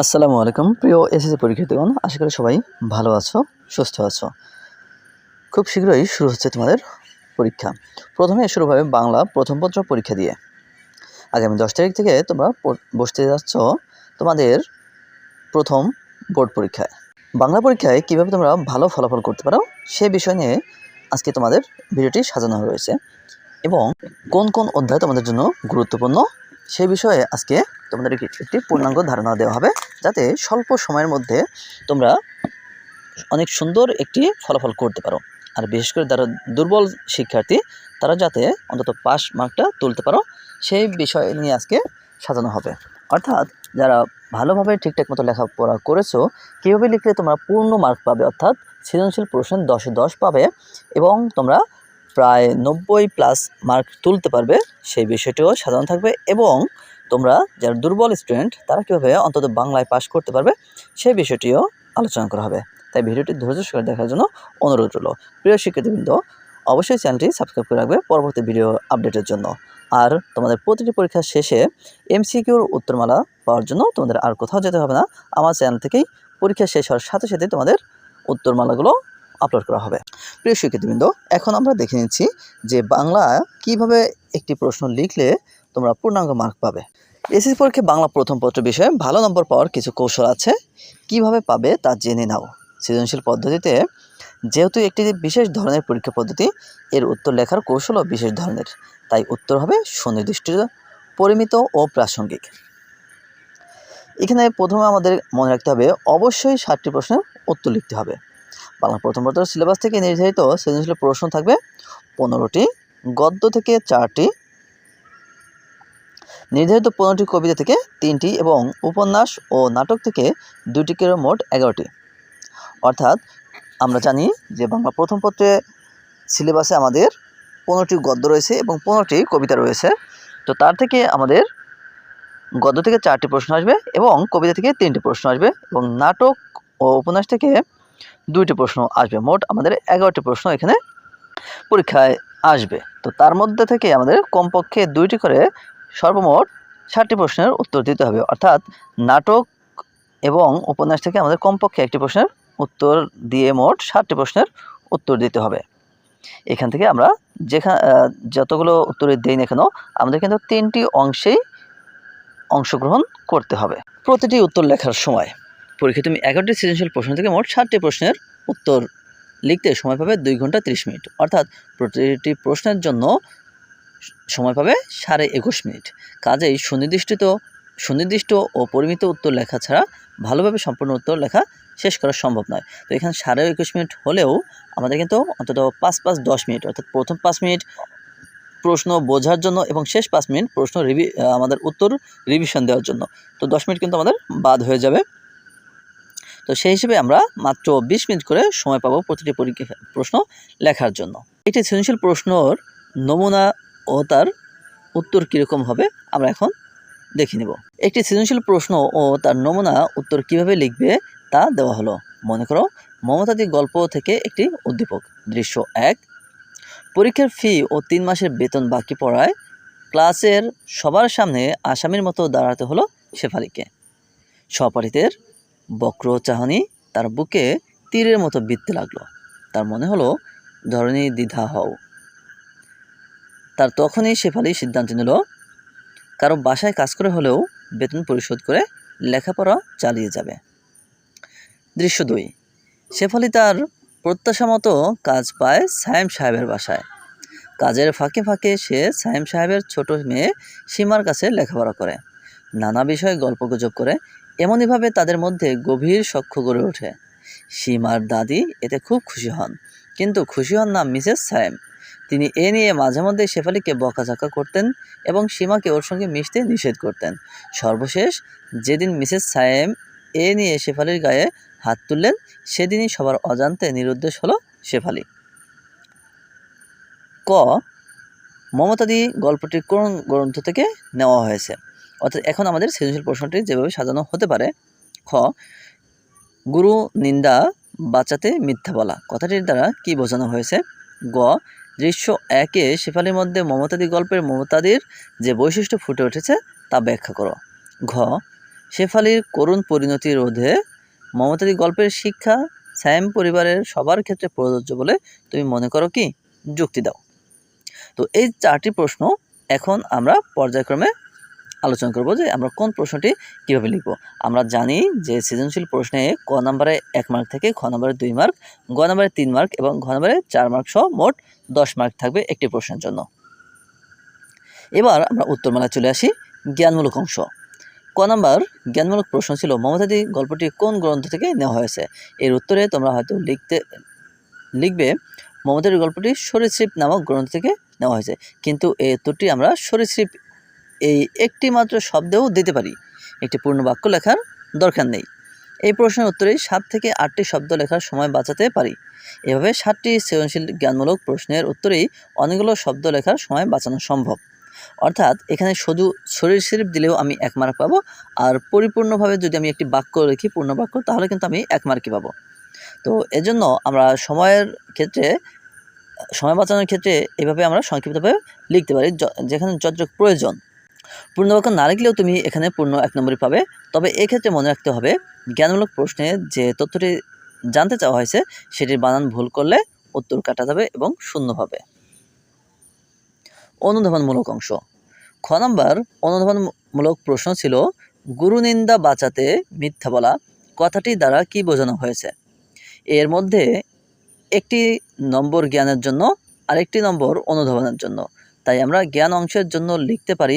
আসসালামু আলাইকুম। প্রিয় এসএসসি পরীক্ষার্থীগণ, আশা করি সবাই ভালো আছো, সুস্থ আছো। খুব শীঘ্রই শুরু হচ্ছে তোমাদের পরীক্ষা। প্রথমে শুরু হবে বাংলা প্রথম পত্র পরীক্ষা দিয়ে। আগামী দশ তারিখ থেকে তোমরা বসতে যাচ্ছ তোমাদের প্রথম বোর্ড পরীক্ষায়। বাংলা পরীক্ষায় কীভাবে তোমরা ভালো ফলাফল করতে পারো, সে বিষয় নিয়ে আজকে তোমাদের ভিডিওটি সাজানো রয়েছে এবং কোন কোন অধ্যায় তোমাদের জন্য গুরুত্বপূর্ণ সেই বিষয়ে আজকে তোমাদের একটি পূর্ণাঙ্গ ধারণা দেওয়া হবে, যাতে স্বল্প সময়ের মধ্যে তোমরা অনেক সুন্দর একটি ফলাফল করতে পারো। আর বিশেষ করে যারা দুর্বল শিক্ষার্থী, তারা যাতে অন্তত পাস মার্কটা তুলতে পারো, সেই বিষয় নিয়ে আজকে সাজানো হবে। অর্থাৎ যারা ভালোভাবে ঠিকঠাক মতো লেখাপড়া করেছ, কীভাবে লিখলে তোমরা পূর্ণ মার্ক পাবে, অর্থাৎ সৃজনশীল প্রশ্নে দশে দশ পাবে, এবং তোমরা প্রায় নব্বই প্লাস মার্ক তুলতে পারবে, সেই বিষয়টিও সাজানো থাকবে এবং তোমরা যারা দুর্বল স্টুডেন্ট তারা কীভাবে অন্তত বাংলায় পাস করতে পারবে, সেই বিষয়টিও আলোচনা করা হবে। তাই ভিডিওটি ধৈর্য সহকারে দেখার জন্য অনুরোধ রইল। প্রিয় শিক্ষার্থীবৃন্দ, অবশ্যই চ্যানেলটি সাবস্ক্রাইব করে রাখবে পরবর্তী ভিডিও আপডেটের জন্য। আর তোমাদের প্রতিটি পরীক্ষার শেষে এমসিকিউর উত্তরমালা পাওয়ার জন্য তোমাদের আর কোথাও যেতে হবে না। আমার চ্যানেল থেকেই পরীক্ষা শেষ হওয়ার সাথে সাথে তোমাদের উত্তরমালাগুলো আপলোড করা হবে। প্রিয় শিক্ষার্থীবৃন্দ, এখন আমরা দেখে নিচ্ছি যে বাংলা কীভাবে একটি প্রশ্ন লিখলে তোমরা পূর্ণাঙ্গ মার্ক পাবে। এসএসসি পরীক্ষায় বাংলা প্রথম পত্র বিষয়ে ভালো নম্বর পাওয়ার কিছু কৌশল আছে, কীভাবে পাবে তা জেনে নাও। সৃজনশীল পদ্ধতিতে যেহেতু একটি বিশেষ ধরনের পরীক্ষা পদ্ধতি, এর উত্তর লেখার কৌশলও বিশেষ ধরনের। তাই উত্তর হবে সুনির্দিষ্ট, পরিমিত ও প্রাসঙ্গিক। এখানে প্রথমে আমাদের মনে রাখতে হবে, অবশ্যই ষাটটি প্রশ্নের উত্তর লিখতে হবে। বাংলা প্রথম পত্র সিলেবাস থেকে নির্ধারিত সৃজনশীল প্রশ্ন থাকবে পনেরোটি, গদ্য থেকে চারটি, নির্ধারিত পনেরোটি কবিতা থেকে তিনটি এবং উপন্যাস ও নাটক থেকে দুটি করে মোট এগারোটি। অর্থাৎ আমরা জানি যে বাংলা প্রথম পত্রে সিলেবাসে আমাদের পনেরোটি গদ্য রয়েছে এবং পনেরোটি কবিতা রয়েছে। তো তার থেকে আমাদের গদ্য থেকে চারটি প্রশ্ন আসবে এবং কবিতা থেকে তিনটি প্রশ্ন আসবে এবং নাটক ও উপন্যাস থেকে দুইটি প্রশ্ন আসবে। মোট আমাদের এগারোটি প্রশ্ন এখানে পরীক্ষায় আসবে। তো তার মধ্যে থেকে আমাদের কমপক্ষে দুইটি করে সর্বমোট ষাটটি প্রশ্নের উত্তর দিতে হবে। অর্থাৎ নাটক এবং উপন্যাস থেকে আমাদের কমপক্ষে একটি প্রশ্নের উত্তর দিয়ে মোট ষাটটি প্রশ্নের উত্তর দিতে হবে। এখান থেকে আমরা যেখানে যতগুলো উত্তরে দিই না কেন, আমাদের কিন্তু তিনটি অংশেই অংশগ্রহণ করতে হবে। প্রতিটি উত্তর লেখার সময়। পরীক্ষা তুমি এগারোটি সৃজনশীল প্রশ্ন থেকে মোট ষাটটি প্রশ্নের উত্তর লিখতে সময় পাবে দুই ঘণ্টা তিরিশ মিনিট। অর্থাৎ প্রতিটি প্রশ্নের জন্য সময় পাবে সাড়ে একুশ মিনিট। কাজেই সুনির্দিষ্ট সুনির্দিষ্ট ও পরিমিত উত্তর লেখা ছাড়া ভালোভাবে সম্পূর্ণ উত্তর লেখা শেষ করা সম্ভব নয়। তো এখানে সাড়ে একুশ মিনিট হলেও আমাদের কিন্তু অন্তত পাঁচ পাঁচ দশ মিনিট, অর্থাৎ প্রথম পাঁচ মিনিট প্রশ্ন বোঝার জন্য এবং শেষ পাঁচ মিনিট প্রশ্ন রিভি আমাদের উত্তর রিভিশন দেওয়ার জন্য। তো দশ মিনিট কিন্তু আমাদের বাদ হয়ে যাবে। তো সেই হিসেবে আমরা মাত্র বিশ মিনিট করে সময় পাবো প্রতিটি পরীক্ষা প্রশ্ন লেখার জন্য। এটি সৃজনশীল প্রশ্নর নমুনা ও তার উত্তর কীরকম হবে আমরা এখন দেখে নেব। একটি সৃজনশীল প্রশ্ন ও তার নমুনা উত্তর কীভাবে লিখবে তা দেওয়া হলো। মনে করো মমতাদি গল্প থেকে একটি উদ্দীপক। দৃশ্য এক, পরীক্ষার ফি ও তিন মাসের বেতন বাকি পড়ায় ক্লাসের সবার সামনে আসামির মতো দাঁড়াতে হলো শেফালিকে। সহপাঠীদের বক্র চাহনি তার বুকে তীরের মতো বিঁধতে লাগল। তার মনে হলো ধরনী দ্বিধা হও। তার তখনই শেফালি সিদ্ধান্ত নিল, কারও বাসায় কাজ করে হলেও বেতন পরিশোধ করে লেখাপড়া চালিয়ে যাবে। দৃশ্য দুই, শেফালি তার প্রত্যাশা মতো কাজ পায় সায়েম সাহেবের বাসায়। কাজের ফাঁকে ফাঁকে সে সায়েম সাহেবের ছোট মেয়ে সীমার কাছে লেখাপড়া করে। নানা বিষয়ে গল্প গুজব করে এমনইভাবে তাদের মধ্যে গভীর সখ্য গড়ে ওঠে। সীমার দাদি এতে খুব খুশি হন, কিন্তু খুশি হন না মিসেস সায়েম। তিনি এ নিয়ে মাঝে মধ্যে শেফালিকে বকাঝকা করতেন এবং সীমাকে ওর সঙ্গে মিশতে নিষেধ করতেন। সর্বশেষ যেদিন মিসেস সায়েম এ নিয়ে শেফালির গায়ে হাত তুললেন, সেদিনই সবার অজান্তে নিরুদ্দেশ হলো শেফালি। ক, মমতাদি গল্পটি কোন গ্রন্থ থেকে নেওয়া হয়েছে? অর্থাৎ এখন আমাদের সৃজনশীল প্রশ্নটি যেভাবে সাজানো হতে পারে, খ, গুরু নিন্দা বাঁচাতে মিথ্যা বলা। কথাটির দ্বারা কি বোঝানো হয়েছে? গ, দৃশ্য একে শেফালির মধ্যে মমতাদি গল্পের মমতাদির যে বৈশিষ্ট্য ফুটে উঠেছে তা ব্যাখ্যা করো। ঘ, শেফালির করুণ পরিণতি রোধে মমতাদি গল্পের শিক্ষা স্যাম পরিবারের সবার ক্ষেত্রে প্রযোজ্য বলে তুমি মনে করো কি? যুক্তি দাও। তো এই চারটি প্রশ্ন এখন আমরা পর্যায়ক্রমে আলোচনা করব যে আমরা কোন প্রশ্নটি কীভাবে লিখব। আমরা জানি যে সৃজনশীল প্রশ্নে ক নম্বরে এক মার্ক থেকে খ নম্বরে দুই মার্ক গ নম্বরে তিন মার্ক এবং ঘ নম্বরে চার মার্ক সহ মোট দশ মার্ক থাকবে একটি প্রশ্নের জন্য। এবার আমরা উত্তরমালা চলে আসি, জ্ঞানমূলক অংশ। ক নাম্বার জ্ঞানমূলক প্রশ্ন ছিল, মমতাদি, গল্পটি কোন গ্রন্থ থেকে নেওয়া হয়েছে? এর উত্তরে তোমরা হয়তো লিখতে, লিখবে মমতাদি গল্পটি সরীসৃপ নামক গ্রন্থ থেকে নেওয়া হয়েছে। কিন্তু এই উত্তরটি আমরা সরীসৃপ এই একটি মাত্র শব্দেও দিতে পারি। একটি পূর্ণ বাক্য লেখার দরকার নেই। এই প্রশ্নের উত্তরে সাত থেকে আটটি শব্দ লেখার সময় বাঁচাতে পারি। এভাবে সাতটি সৃজনশীল জ্ঞানমূলক প্রশ্নের উত্তরেই অনেকগুলো শব্দ লেখার সময় বাঁচানো সম্ভব। অর্থাৎ এখানে শুধু শরীর শরীফ দিলেও আমি এক মার্ক পাবো, আর পরিপূর্ণভাবে যদি আমি একটি বাক্য লিখি, পূর্ণ বাক্য, তাহলে কিন্তু আমি এক মার্কই পাবো। তো এজন্য আমরা সময়ের ক্ষেত্রে, সময় বাঁচানোর ক্ষেত্রে এভাবে আমরা সংক্ষিপ্তভাবে লিখতে পারি যেখানে যতটুকু প্রয়োজন। পূর্ণ বাক্য না লিখলেও তুমি এখানে পূর্ণ এক নম্বরই পাবে। তবে এক্ষেত্রে মনে রাখতে হবে, জ্ঞানমূলক প্রশ্নে যে তথ্যটি জানতে চাওয়া হয়েছে, সেটির বানান ভুল করলে উত্তর কাটা যাবে এবং শূন্য হবে। অনুধাবনমূলক অংশ। খ নম্বর, অনুধাবনমূলক প্রশ্ন ছিল গুরুনিন্দা বাঁচাতে মিথ্যা বলা কথাটি দ্বারা কি বোঝানো হয়েছে? এর মধ্যে একটি নম্বর জ্ঞানের জন্য, আরেকটি নম্বর অনুধাবনের জন্য। তাই আমরা জ্ঞান অংশের জন্য লিখতে পারি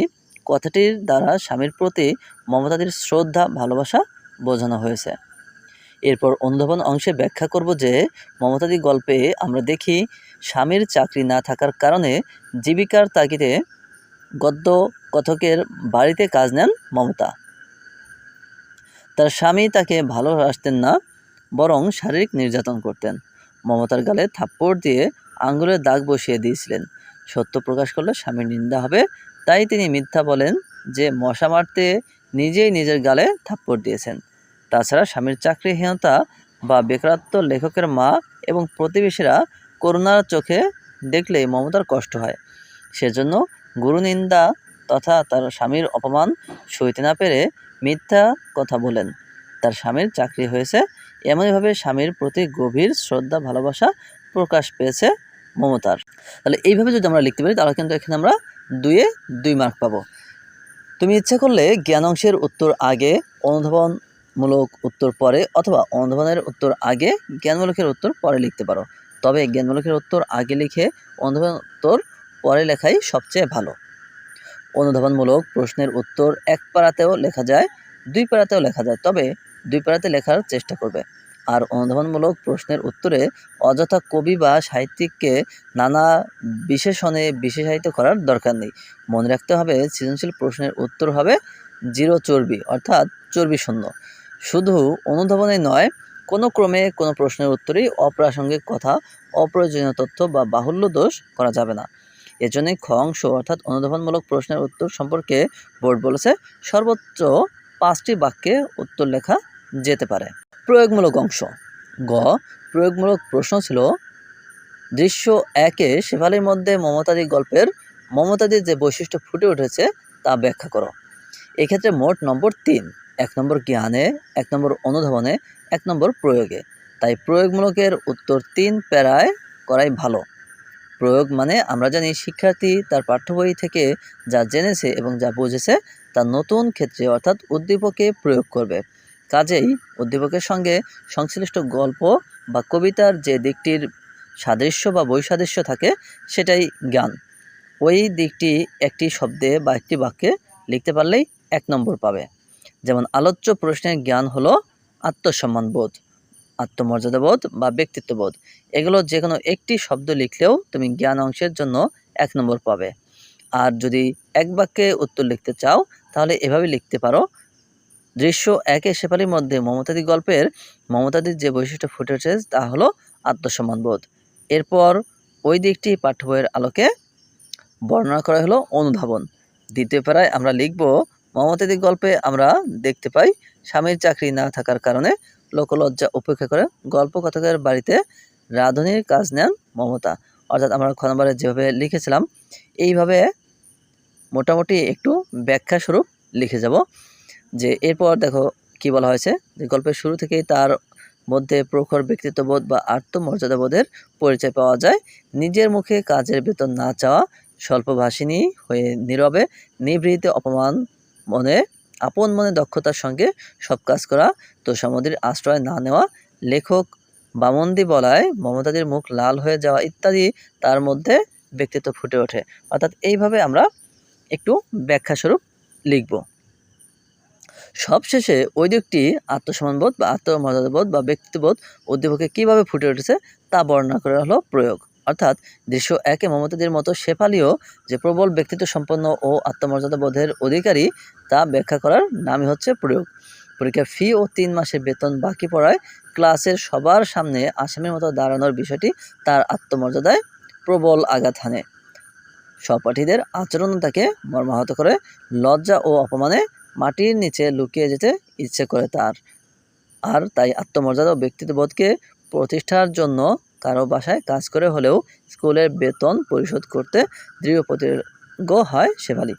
কথাটির দ্বারা স্বামীর প্রতি মমতাদের শ্রদ্ধা, ভালোবাসা বোঝানো হয়েছে। এরপর অনুধাবন অংশে ব্যাখ্যা করব যে, মমতাদি গল্পে আমরা দেখি স্বামীর চাকরি না থাকার কারণে জীবিকার তাগিদে গদ্য কথকের বাড়িতে কাজ নেন মমতা। তার স্বামী তাকে ভালোবাসতেন না, বরং শারীরিক নির্যাতন করতেন। মমতার গালে থাপ্পড় দিয়ে আঙ্গুলের দাগ বসিয়ে দিয়েছিলেন। সত্য প্রকাশ করলে স্বামীর নিন্দা হবে তাই তিনি মিথ্যা বলেন যে মশা মারতে নিজেই নিজের গালে থাপ্পড় দিয়েছেন। তাছাড়া স্বামীর চাকরিহীনতা বা বেকারত্ব লেখকের মা এবং প্রতিবেশীরা করুণার চোখে দেখলে মমতার কষ্ট হয়। সেজন্য গুরুনিন্দা তথা তার স্বামীর অপমান সইতে না পেরে মিথ্যা কথা বলেন। তার স্বামীর চাকরি হয়েছে এমনইভাবে স্বামীর প্রতি গভীর শ্রদ্ধা, ভালোবাসা প্রকাশ পেয়েছে মমতার। তাহলে এইভাবে যদি আমরা লিখতে পারি, তাহলে কিন্তু এখানে আমরা দুয়ে দুই মার্ক পাবো। তুমি ইচ্ছা করলে জ্ঞান অংশের উত্তর আগে, অনুধাবনমূলক উত্তর পরে অথবা অনুধাবনের উত্তর আগে, জ্ঞানমূলকের উত্তর পরে লিখতে পারো। তবে জ্ঞানমূলকের উত্তর আগে লিখে অনুধাবন উত্তর পরে লেখাই সবচেয়ে ভালো। অনুধাবনমূলক প্রশ্নের উত্তর এক পাড়াতেও লেখা যায়, দুই পাড়াতেও লেখা যায়, তবে দুই পাড়াতে লেখার চেষ্টা করবে। আর অনুধাবনমূলক প্রশ্নের উত্তরে অযথা কবি বা সাহিত্যিককে নানা বিশেষণে বিশেষায়িত করার দরকার নেই। মনে রাখতে হবে, সৃজনশীল প্রশ্নের উত্তর হবে জিরো চর্বি, অর্থাৎ চর্বি শূন্য। শুধু অনুধাবনে নয়, কোনো ক্রমে কোনো প্রশ্নের উত্তরেই অপ্রাসঙ্গিক কথা, অপ্রয়োজনীয় তথ্য বা বাহুল্য দোষ করা যাবে না। এজন্যই খ অংশ, অর্থাৎ অনুধাবনমূলক প্রশ্নের উত্তর সম্পর্কে বোর্ড বলেছে সর্বোচ্চ পাঁচটি বাক্যে উত্তর লেখা যেতে পারে। প্রয়োগমূলক অংশ। গ, প্রয়োগমূলক প্রশ্ন ছিল, দৃশ্য একে শেফালির মধ্যে মমতাদি গল্পের, মমতাদির যে বৈশিষ্ট্য ফুটে উঠেছে তা ব্যাখ্যা করো। এক্ষেত্রে মোট নম্বর তিন, এক নম্বর জ্ঞানে, এক নম্বর অনুধাবনে, এক নম্বর প্রয়োগে। তাই প্রয়োগমূলকের উত্তর তিন প্যারায় করাই ভালো। প্রয়োগ মানে আমরা জানি শিক্ষার্থী তার পাঠ্য বই থেকে যা জেনেছে এবং যা বুঝেছে তা নতুন ক্ষেত্রে অর্থাৎ উদ্দীপকে প্রয়োগ করবে। কাজেই উদ্দীপকের সঙ্গে সংশ্লিষ্ট গল্প বা কবিতার যে দিকটির সাদৃশ্য বা বৈসাদৃশ্য থাকে, সেটাই জ্ঞান। ওই দিকটি একটি শব্দে বা একটি বাক্যে লিখতে পারলেই এক নম্বর পাবে। যেমন, আলোচ্য প্রশ্নের জ্ঞান হলো আত্মসম্মানবোধ, আত্মমর্যাদাবোধ বা ব্যক্তিত্ববোধ। এগুলো যে কোনো একটি শব্দ লিখলেও তুমি জ্ঞান অংশের জন্য এক নম্বর পাবে। আর যদি এক বাক্যে উত্তর লিখতে চাও, তাহলে এভাবে লিখতে পারো দৃশ্য একে শেফালির মধ্যে মমতাদি গল্পের মমতাদির যে বৈশিষ্ট্য ফুটে উঠেছে, তা হলো আত্মসম্মানবোধ। এরপর ওই দিকটি পাঠ্য বইয়ের আলোকে বর্ণনা করা হলো অনুধাবন। দ্বিতীয় পাড়ায় আমরা লিখব মমতাদি গল্পে আমরা দেখতে পাই স্বামীর চাকরি না থাকার কারণে লোকলজ্জা উপেক্ষা করে গল্প কথকের বাড়িতে রাঁধুনির কাজ নেন মমতা। অর্থাৎ আমরা খ নম্বরে যেভাবে লিখেছিলাম, এইভাবে মোটামুটি একটু ব্যাখ্যা স্বরূপ লিখে যাব। যে এরপর দেখো কি বলা হয়েছে? যে গল্পের শুরু থেকেই তার মধ্যে প্রখর ব্যক্তিত্ববোধ বা আত্মমর্যাদাবোধের পরিচয় পাওয়া যায়। নিজের মুখে কাজের বেতন না চাওয়া স্বল্পভাষিনী হয়ে নীরবে, নিভৃতে অপমান মনে, আপন মনে দক্ষতার সঙ্গে সব কাজ করা তো তোষামদির আশ্রয় না নেওয়া, লেখক বামন্দি বলায় মমতাদির মুখ লাল হয়ে যাওয়া ইত্যাদি তার মধ্যে ব্যক্তিত্ব ফুটে ওঠে। অর্থাৎ এইভাবে আমরা একটু ব্যাখ্যাস্বরূপ লিখব। সবশেষে ওই দিকটি আত্মসম্মানবোধ বা আত্মমর্যাদাবোধ বা ব্যক্তিত্ববোধ উদ্দীপকে কীভাবে ফুটে উঠেছে তা বর্ণনা করা হলো প্রয়োগ। অর্থাৎ দৃশ্য একে মমতাদের মতো শেফালিও যে প্রবল ব্যক্তিত্ব সম্পন্ন ও আত্মমর্যাদাবোধের অধিকারী তা ব্যাখ্যা করার নামই হচ্ছে প্রয়োগ। পরীক্ষার ফি ও তিন মাসের বেতন বাকি পড়ায় ক্লাসের সবার সামনে আসামির মতো দাঁড়ানোর বিষয়টি তার আত্মমর্যাদায় প্রবল আঘাত হানে। সহপাঠীদের আচরণ তাকে মর্মাহত করে, লজ্জা ও অপমানে মাটির নিচে লুকিয়ে যেতে ইচ্ছে করে তার। আর তাই আত্মমর্যাদা ও ব্যক্তিত্ববোধকে প্রতিষ্ঠার জন্য কারও বাসায় কাজ করে হলেও স্কুলের বেতন পরিশোধ করতে দৃঢ় প্রতিজ্ঞ হয় শেফালি।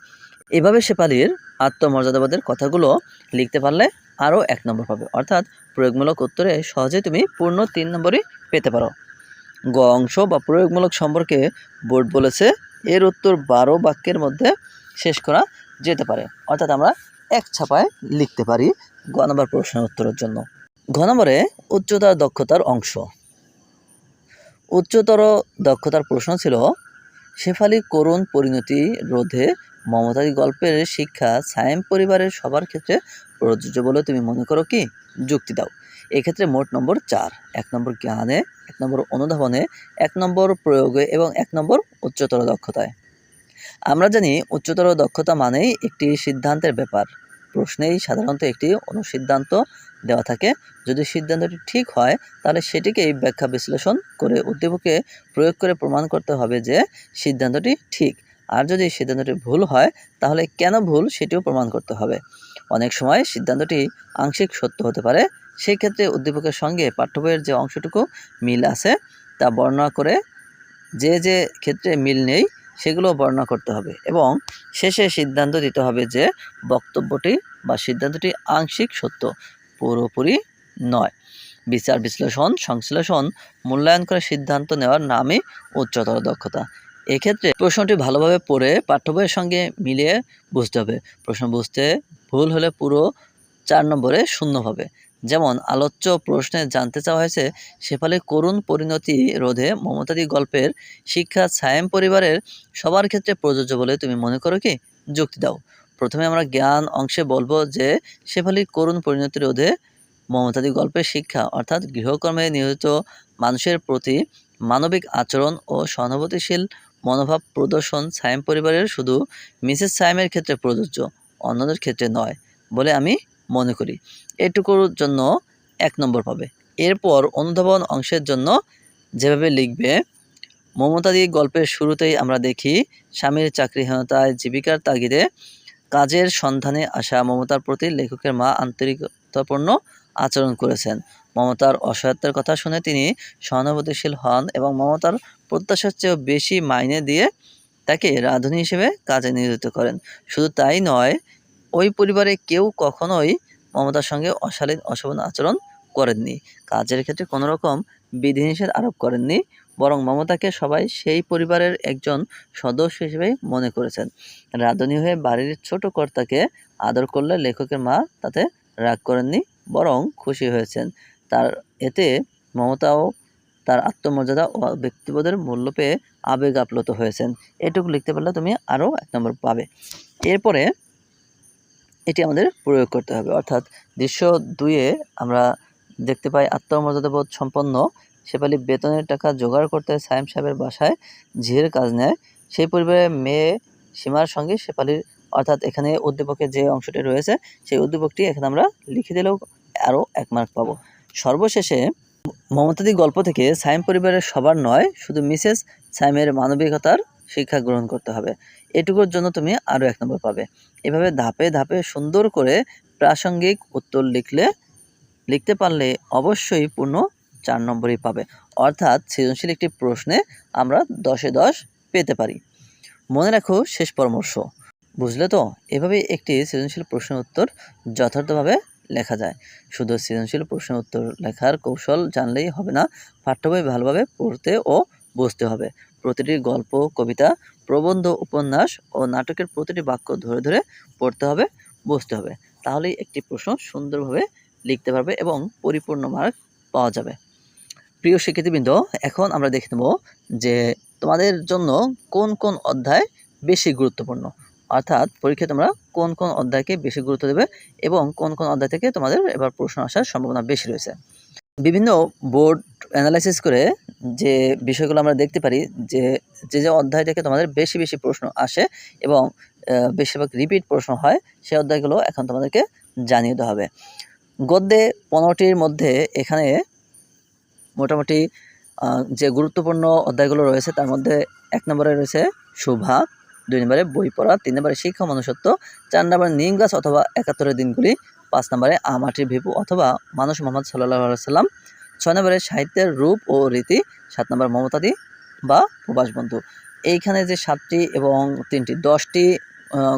এভাবে শেফালির আত্মমর্যাদাবোধের কথাগুলো লিখতে পারলে আরও এক নম্বর পাবে। অর্থাৎ প্রয়োগমূলক উত্তরে সহজে তুমি পূর্ণ তিন নম্বরই পেতে পারো। গ অংশ বা প্রয়োগমূলক সম্পর্কে বোর্ড বলেছে, এর উত্তর বারো বাক্যের মধ্যে শেষ করা যেতে পারে। অর্থাৎ আমরা এক ছাপায় লিখতে পারি গ নম্বর প্রশ্নের উত্তরের জন্য। ঘ নম্বরে উচ্চতার দক্ষতার অংশ। উচ্চতর দক্ষতার প্রশ্ন ছিল, শেফালি করুণ পরিণতি রোধে মমতাদি গল্পের শিক্ষা সায়েম পরিবারের সবার ক্ষেত্রে প্রযোজ্য বলে তুমি মনে করো কি? যুক্তি দাও। এক্ষেত্রে মোট নম্বর চার, এক নম্বর জ্ঞানে, এক নম্বর অনুধাবনে, এক নম্বর প্রয়োগে এবং এক নম্বর উচ্চতর দক্ষতায়। আমরা জানি উচ্চতর দক্ষতা মানেই একটি সিদ্ধান্তের ব্যাপার। প্রশ্নেই সাধারণত একটি অনুসিদ্ধান্ত দেওয়া থাকে। যদি সিদ্ধান্তটি ঠিক হয়, তাহলে সেটিকেই ব্যাখ্যা বিশ্লেষণ করে উদ্দীপকে প্রয়োগ করে প্রমাণ করতে হবে যে সিদ্ধান্তটি ঠিক। আর যদি সিদ্ধান্তটি ভুল হয়, তাহলে কেন ভুল সেটিও প্রমাণ করতে হবে। অনেক সময় সিদ্ধান্তটি আংশিক সত্য হতে পারে। সেই ক্ষেত্রে উদ্দীপকের সঙ্গে পাঠ্য বইয়ের যে অংশটুকু মিল আছে, তা বর্ণনা করে যে যে ক্ষেত্রে মিল নেই সেগুলো বর্ণনা করতে হবে। এবং শেষে সিদ্ধান্ত দিতে হবে যে বক্তব্যটি বা সিদ্ধান্তটি আংশিক সত্য, পুরোপুরি নয়। বিচার, বিশ্লেষণ, সংশ্লেষণ, মূল্যায়ন করে সিদ্ধান্ত নেওয়ার নামই উচ্চতর দক্ষতা। এক্ষেত্রে প্রশ্নটি ভালোভাবে পড়ে পাঠ্য বইয়ের সঙ্গে মিলিয়ে বুঝতে হবে। প্রশ্ন বুঝতে ভুল হলে পুরো চার নম্বরে শূন্য হবে। যেমন আলোচ্য প্রশ্নে জানতে চাওয়া হয়েছে শেফালি করুণ পরিণতি রোধে মমতাদি গল্পের শিক্ষা ছায়েম পরিবারের সবার ক্ষেত্রে প্রযোজ্য বলে তুমি মনে করো কি? যুক্তি দাও। প্রথমে আমরা জ্ঞান অংশে বলব যে শেফালির করুণ পরিণতি রোধে মমতাদি গল্পের শিক্ষা, অর্থাৎ গৃহকর্মে নিয়োজিত মানুষের প্রতি মানবিক আচরণ ও সহানুভূতিশীল মনোভাব প্রদর্শন সায়েম পরিবারের শুধু মিসেস সায়েমের ক্ষেত্রে প্রযোজ্য, অন্যদের ক্ষেত্রে নয় বলে আমি মনে করি। এটুকুর জন্য এক নম্বর পাবে। এরপর অনুধাবন অংশের জন্য যেভাবে লিখবে মমতাদি গল্পের শুরুতেই আমরা দেখি স্বামীর চাকরিহীনতায় জীবিকার তাগিদে কাজের সন্ধানে আসা মমতার প্রতি লেখকের মা আন্তরিকতাপূর্ণ আচরণ করেছেন। মমতার অসহায়তার কথা শুনে তিনি সহানুভূতিশীল হন এবং মমতার প্রত্যাশার চেয়েও বেশি মাইনে দিয়ে তাকে রাঁধুনি হিসেবে কাজে নিয়োজিত করেন। শুধু তাই নয়, ওই পরিবারে কেউ কখনোই মমতার সঙ্গে অশালীন অশোভন আচরণ করেননি। কাজের ক্ষেত্রে কোনো রকম বিধিনিষেধ আরোপ করেননি, বরং মমতাকে সবাই সেই পরিবারের একজন সদস্য হিসেবে মনে করেছেন। রাঁধুনি হয়ে বাড়ির ছোট কর্তাকে আদর করলে লেখকের মা তাতে রাগ করেননি, বরং খুশি হয়েছেন। তার এতে মমতাও তার আত্মমর্যাদা ও ব্যক্তিবোধের মূল্য পেয়ে আবেগ আপ্লুত হয়েছেন। এটুকু লিখতে পারলে তুমি আরও এক নম্বর পাবে। এরপরে এটি আমাদের প্রয়োগ করতে হবে। অর্থাৎ দৃশ্য দুইয়ে আমরা দেখতে পাই আত্মমর্যাদাবোধ সম্পন্ন। শেফালি বেতনের টাকা জোগাড় করতে সায়েম সাহেবের বাসায় ঝিয়ের কাজ নেয়। সেই পরিবারের মেয়ে সীমার সঙ্গে শেফালির, অর্থাৎ এখানে উদ্দীপকের যে অংশটি রয়েছে, সেই উদ্দীপকটি এখানে আমরা লিখে দিলেও আরও এক মার্ক পাবো। সর্বশেষে মমতাদি গল্প থেকে সাইম পরিবারের সবার নয়, শুধু মিসেস সাইমের মানবিকতার শিক্ষা গ্রহণ করতে হবে। এটুকুর জন্য তুমি আরও এক নম্বর পাবে। এভাবে ধাপে ধাপে সুন্দর করে প্রাসঙ্গিক উত্তর লিখলে, লিখতে পারলে অবশ্যই পূর্ণ চার নম্বরই পাবে। অর্থাৎ সৃজনশীল একটি প্রশ্নে আমরা দশে দশ পেতে পারি। মনে রাখো, শেষ পরামর্শ। বুঝলে তো? এভাবে একটি সৃজনশীল প্রশ্নের উত্তর যথার্থভাবে লেখা যায়। শুধু সৃজনশীল প্রশ্নের উত্তর লেখার কৌশল জানলেই হবে না পাঠ্য বই ভালোভাবে পড়তে ও বুঝতে হবে। প্রতিটি গল্প, কবিতা, প্রবন্ধ, উপন্যাস ও নাটকের প্রতিটি বাক্য ধরে ধরে পড়তে হবে, বুঝতে হবে। তাহলেই একটি প্রশ্ন সুন্দরভাবে লিখতে পারবে এবং পরিপূর্ণ মার্ক পাওয়া যাবে। প্রিয় শিক্ষার্থীবৃন্দ, এখন আমরা দেখে নেব যে তোমাদের জন্য কোন কোন অধ্যায় বেশি গুরুত্বপূর্ণ। অর্থাৎ পরীক্ষায় তোমরা কোন কোন অধ্যায়কে বেশি গুরুত্ব দেবে এবং কোন কোন অধ্যায় থেকে তোমাদের এবার প্রশ্ন আসার সম্ভাবনা বেশি রয়েছে। বিভিন্ন বোর্ড অ্যানালাইসিস করে যে বিষয়গুলো আমরা দেখতে পারি যে যে যে অধ্যায় থেকে তোমাদের বেশি বেশি প্রশ্ন আসে এবং বেশিরভাগ রিপিট প্রশ্ন হয় সেই অধ্যায়গুলো এখন তোমাদেরকে জানিয়ে দেওয়া হবে। গদ্যে পনেরোটির মধ্যে এখানে মোটামুটি যে গুরুত্বপূর্ণ অধ্যায়গুলো রয়েছে, তার মধ্যে এক নম্বরে রয়েছে শোভা, দুই নম্বরে বই পড়া, তিন নম্বরে শিক্ষা মনুষ্যত্ব, চার নম্বরে নিম গাছ অথবা একাত্তরের দিনগুলি, পাঁচ নম্বরে আমাটির ভিপু অথবা মানুষ মোহাম্মদ সাল্লাহ সাল্লাম ছয় নম্বরে সাহিত্যের রূপ ও রীতি, সাত নম্বর মমতাদি বা প্রবাস বন্ধু। এইখানে যে সাতটি এবং তিনটি, দশটি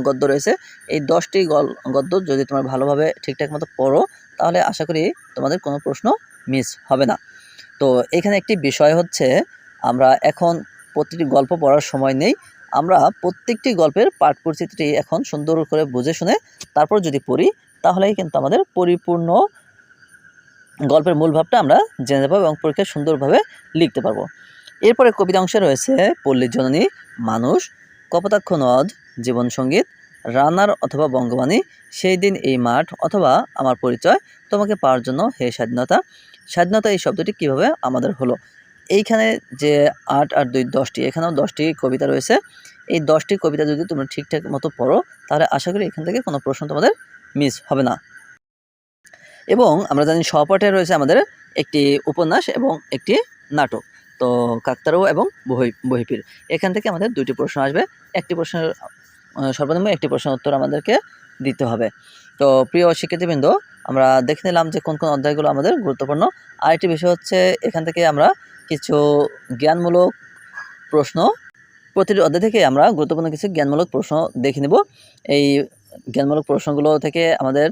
গদ্য রয়েছে, এই দশটি গল, গদ্য যদি তোমরা ভালোভাবে ঠিকঠাক মতো পড়ো, তাহলে আশা করি তোমাদের কোনো প্রশ্ন মিস হবে না। তো এখানে একটি বিষয় হচ্ছে, আমরা এখন প্রতিটি গল্প পড়ার সময় নেই, আমরা প্রত্যেকটি গল্পের পাঠ পরিচিতিটি এখন সুন্দর করে বুঝে শুনে তারপর যদি পড়ি, তাহলেই কিন্তু আমাদের পরিপূর্ণ গল্পের মূল ভাবটা আমরা জেনে নেব এবং পরীক্ষায় সুন্দরভাবে লিখতে পারব। এরপরে কবিতা অংশে রয়েছে, পল্লীর জননী, মানুষ, কপতাক্ষ নদ, জীবন সংগীত, রানার অথবা বঙ্গবাণী, সেই দিন এই মাঠ, অথবা আমার পরিচয়, তোমাকে পাওয়ার জন্য হে স্বাধীনতা। স্বাধীনতা এই শব্দটি কীভাবে আমাদের হলো? এইখানে যে আট আর দুই দশটি, এখানেও দশটি কবিতা রয়েছে। এই দশটি কবিতা যদি তোমরা ঠিকঠাক মতো পড়ো, তাহলে আশা করি এখান থেকে কোনো প্রশ্ন তোমাদের মিস হবে না। এবং আমরা জানি সহপাঠে রয়েছে আমাদের একটি উপন্যাস এবং একটি নাটক। তো কাকতারু এবং বহি বহিপির এখান থেকে আমাদের দুইটি প্রশ্ন আসবে। একটি প্রশ্নের সর্বনিম্ন একটি প্রশ্নের উত্তর আমাদেরকে দিতে হবে। তো প্রিয় শিক্ষার্থীবৃন্দ, আমরা দেখে নিলাম যে কোন কোন অধ্যায়গুলো আমাদের গুরুত্বপূর্ণ। আরেকটি বিষয় হচ্ছে, এখান থেকে আমরা কিছু জ্ঞানমূলক প্রশ্ন, প্রতিটি অধ্যায় থেকে আমরা গুরুত্বপূর্ণ কিছু জ্ঞানমূলক প্রশ্ন দেখে নেব। এই জ্ঞানমূলক প্রশ্নগুলো থেকে আমাদের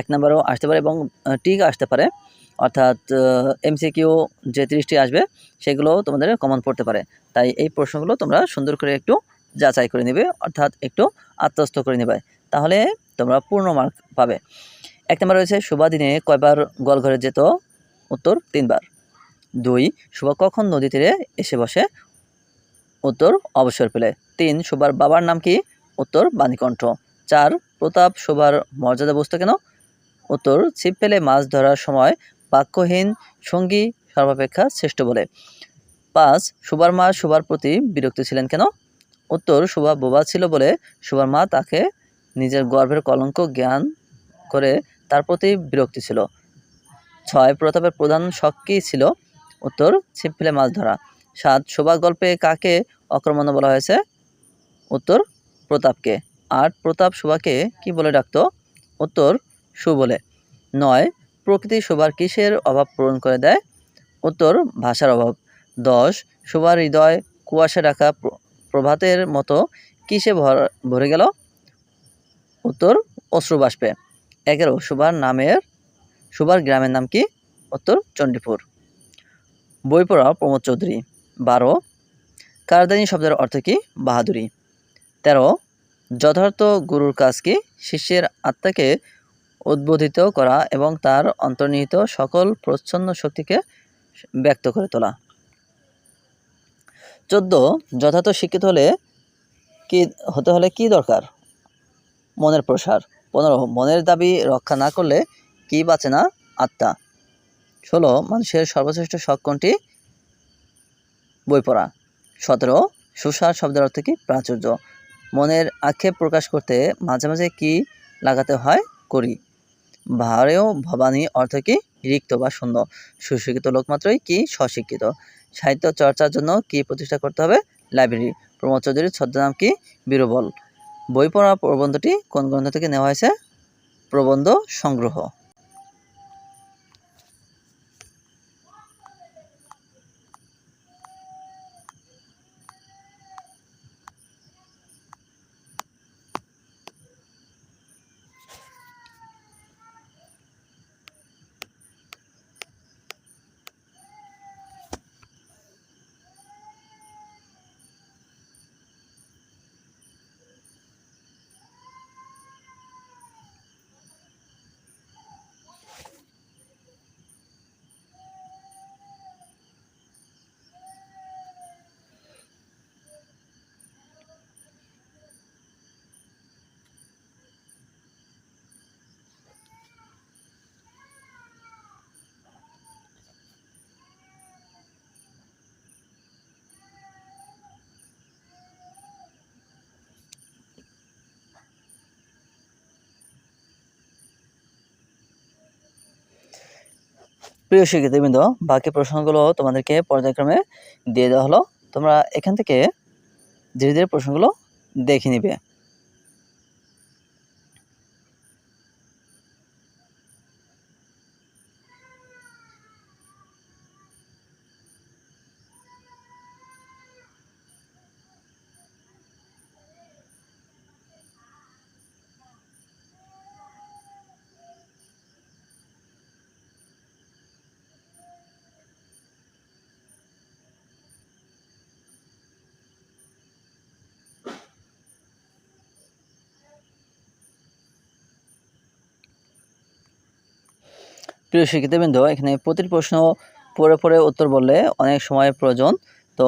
এক নম্বরেও আসতে পারে এবং টিক আসতে পারে। অর্থাৎ এমসিকিউ যে তিরিশটি আসবে সেগুলো তোমাদের কমন পড়তে পারে। তাই এই প্রশ্নগুলো তোমরা সুন্দর করে একটু যাচাই করে নেবে, অর্থাৎ একটু আত্মস্থ করে নেবে। তাহলে তোমরা পূর্ণ মার্ক পাবে। এক নম্বর রয়েছে, শুভা দিনে কয়বার গোয়ালঘরে যেত? উত্তর, তিনবার। দুই, শুভা কখন নদী তীরে এসে বসে? উত্তর, অবসর পেলে। তিন, শোভার বাবার নাম কি? উত্তর, বাণীকণ্ঠ। চার, প্রতাপ শোভার মর্যাদা বুঝতো কেন? উত্তর, ছিপ ফেলে মাছ ধরার সময় বাক্যহীন সঙ্গী সর্বাপেক্ষা শ্রেষ্ঠ বলে। পাঁচ সুভার মা সুভার প্রতি বিরক্ত ছিলেন কেন? উত্তর সুভা বোবা ছিল বলে সুভার মা তাকে নিজের গর্ভের কলঙ্ক জ্ঞান করে তার প্রতি বিরক্তি ছিল। ছয়, প্রতাপের প্রধান শখ কী ছিল? উত্তর, ছিপ ফেলে মাছ ধরা। সাত শোভা গল্পে কাকে অক্রমণ বলা হয়েছে? উত্তর, প্রতাপকে। আট প্রতাপ শোভাকে কি বলে ডাকতো? উত্তর, সু বলে। নয়, প্রকৃতি শোভার কিসের অভাব পূরণ করে দেয়? উত্তর, ভাষার অভাব। দশ, শোভার হৃদয় কুয়াশা প্র- প্রভাতের মতো কিসে ভর- ভরে গেল? উত্তর, অশ্রু বাষ্পে। এগারো, শোভার নামের, শোভার গ্রামের নাম কি? উত্তর, চণ্ডীপুর। বই পড়া প্রমোদ চৌধুরী। বারো, কারদানি শব্দের অর্থ কি? বাহাদুরি। তেরো যথার্থ গুরুর কাজ কি? শিষ্যের আত্মাকে উদ্বোধিত করা এবং তার অন্তর্নিহিত সকল প্রচ্ছন্ন শক্তিকে ব্যক্ত করে তোলা। চোদ্দ, যথার্থ শিক্ষিত হলে কি, হতে হলে কি দরকার? মনের প্রসার। পনেরো, মনের দাবি রক্ষা না করলে কি বাঁচে না আত্মা? ষোলো, মানুষের সর্বশ্রেষ্ঠ শখ কোনটি? বই পড়া সতেরো, সুসার শব্দের অর্থ কি? প্রাচুর্য। মনের আক্ষেপ প্রকাশ করতে মাঝে মাঝে কি লাগাতে হয়? করি। ভারেও ভবানী অর্থ কি? রিক্ত বা শূন্য। সুশিক্ষিত লোক মাত্রই কি স্বশিক্ষিত? সাহিত্য চর্চার জন্য কি প্রতিষ্ঠা করতে হবে? লাইব্রেরি। প্রমোদ চৌধুরীর ছদ্মনাম কি? বীরবল। বই পড়া প্রবন্ধটি কোন গ্রন্থ থেকে নেওয়া হয়েছে? প্রবন্ধ সংগ্রহ। প্রিয় শিক্ষার্থীবৃন্দ, বাকি প্রশ্নগুলো তোমাদেরকে পর্যায়ক্রমে দিয়ে দেওয়া হলো। তোমরা এখান থেকে ধীরে ধীরে প্রশ্নগুলো দেখে নিবে। প্রিয় শিক্ষার্থীবৃন্দ, এখানে প্রতিটি প্রশ্ন পড়ে পরে উত্তর বললে অনেক সময় প্রয়োজন। তো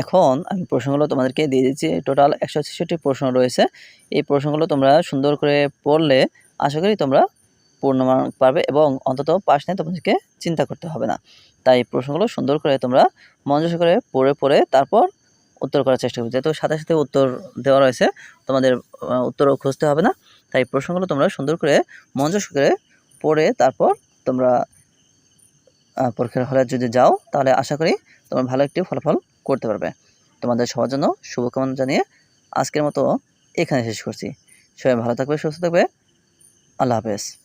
এখন আমি প্রশ্নগুলো তোমাদেরকে দিয়ে দিচ্ছি। টোটাল একশো ছেষট্টি প্রশ্ন রয়েছে। এই প্রশ্নগুলো তোমরা সুন্দর করে পড়লে আশা করি তোমরা পূর্ণমান পাবে এবং অন্তত পাশ নিয়ে তোমাদেরকে চিন্তা করতে হবে না। তাই প্রশ্নগুলো সুন্দর করে তোমরা মনোযোগ করে পড়ে পড়ে তারপর উত্তর করার চেষ্টা করবে। যেহেতু সাথে সাথে উত্তর দেওয়া রয়েছে, তোমাদের উত্তরও খুঁজতে হবে না। তাই প্রশ্নগুলো তোমরা সুন্দর করে মনোযোগ করে পড়ে তারপর তোমরা পরীক্ষার হলে যদি যাও, তাহলে আশা করি তোমরা ভালো একটি ফলাফল করতে পারবে। তোমাদের সবার জন্য শুভকামনা জানিয়ে আজকের মতো এখানে শেষ করছি। সবাই ভালো থাকবে, সুস্থ থাকবে। আল্লাহ হাফেজ।